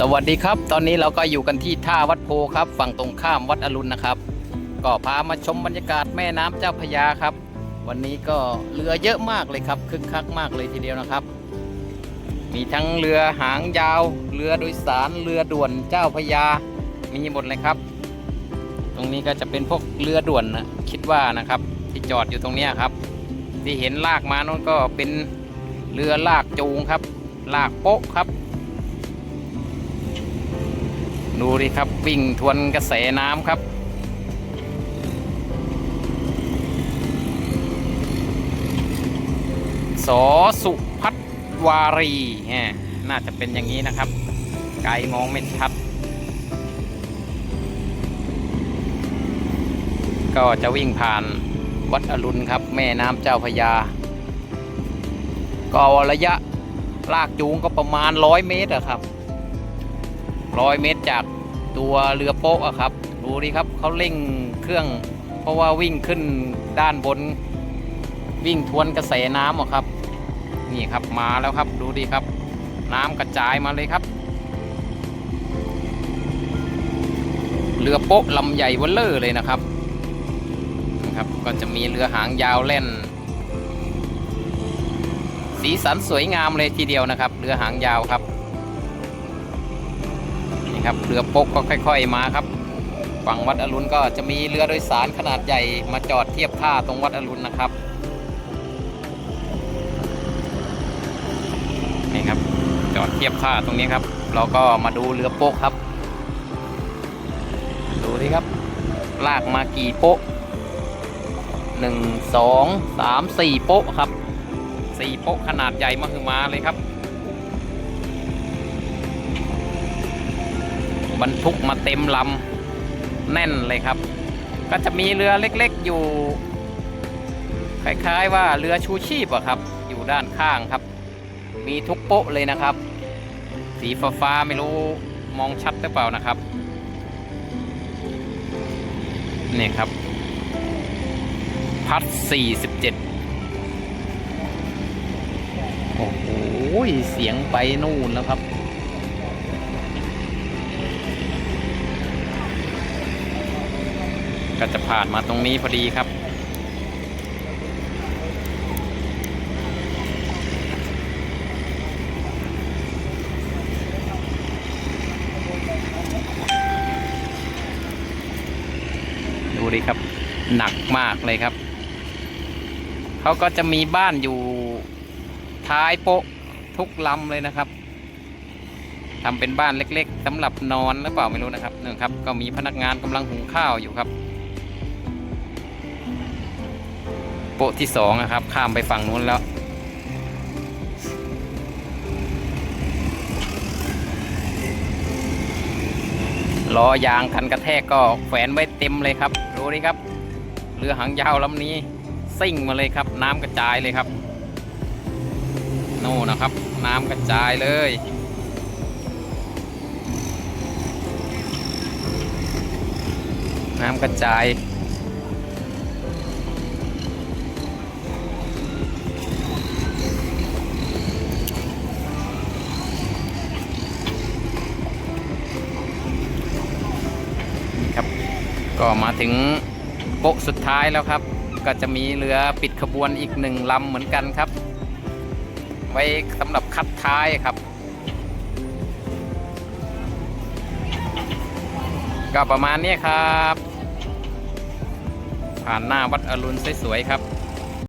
สวัสดีครับ ตอนนี้เราก็อยู่กันที่ท่าวัดโพครับ ฝั่งตรงข้ามวัดอรุณนะครับ ก็พามาชมบรรยากาศแม่น้ำเจ้าพยาครับ วันนี้ก็เรือเยอะมากเลยครับคึกคักมากเลยทีเดียวนะครับ มีทั้งเรือหางยาว เรือโดยสารเรือด่วนเจ้าพยา มีหมดเลยครับ ตรงนี้ก็จะเป็นพวกเรือด่วนนะคิดว่านะครับ ที่จอดอยู่ตรงนี้ครับ ที่เห็นลากมานั่นก็เป็นเรือลากจูงครับ ลากโป๊ะครับ ดูดิครับวิ่งทวนกระแสน้ำครับ สอสุพัฒวารีฮะน่าจะเป็นอย่างนี้นะครับ ไกลมองไม่ชัด ก็จะวิ่งผ่านวัดอรุณครับ แม่น้ำเจ้าพระยา ก็ระยะลากจูงก็ประมาณร้อยเมตรอะครับร้อยเมตรจาก ตัวเรือโป๊ะอะครับ ดูดิครับเขาเร่งเครื่อง เพราะว่าวิ่งขึ้นด้านบน วิ่งทวนกระแสน้ำอะครับ นี่ครับมาแล้วครับดูดิครับ น้ำกระจายมาเลยครับ เรือโป๊ะลำใหญ่เวลเลอร์เลยนะครับนะครับก็จะมีเรือหางยาวเล่น สีสันสวยงามเลยทีเดียวนะครับ เรือหางยาวครับ เรือโป๊กก็ค่อย ๆมาครับ ฝั่งวัดอรุณก็จะมีเรือโดยสารขนาดใหญ่มาจอดเทียบท่าตรงวัดอรุณนะครับนี่ครับจอดเทียบท่าตรงนี้ครับ เราก็มาดูเรือโป๊กครับ ดูดิครับ ลากมากี่โป๊ะหนึ่งสองสามสี่โป๊ะครับสี่โป๊ะขนาดใหญ่มาคือมาเลยครับ บรรทุกมาเต็มลำแน่นเลยครับ ก็จะมีเรือเล็กๆอยู่ คล้ายๆว่าเรือชูชีพอะครับ อยู่ด้านข้างครับ มีทุกโป๊ะเลยนะครับ สีฟ้าๆไม่รู้มองชัดหรือเปล่านะครับนี่ครับ พัด 47 โอ้โห เสียงไปนู่นแล้วครับ ก็จะผ่านมาตรงนี้พอดีครับ ดูดิครับ หนักมากเลยครับ เขาก็จะมีบ้านอยู่ท้ายโป๊ะทุกลำเลยนะครับทำเป็นบ้านเล็ก ๆสำหรับนอนหรือเปล่าไม่รู้นะครับนี่ครับ ก็มีพนักงานกำลังหุงข้าวอยู่ครับ โปะที่สองนะครับ ข้ามไปฝั่งนู้นแล้ว ล้อยางคันกระแทกก็แขวนไว้เต็มเลยครับ ดูนี่ครับ เรือหางยาวลำนี้ซิ่งมาเลยครับ น้ำกระจายเลยครับโน่นนะครับ น้ำกระจายเลยน้ำกระจาย ก็มาถึงโป๊ะสุดท้ายแล้วครับ ก็จะมีเรือปิดขบวนอีกหนึ่งลำเหมือนกันครับ ไว้สำหรับคัดท้ายครับ ก็ประมาณนี้ครับ ผ่านหน้าวัดอรุณสวยๆครับ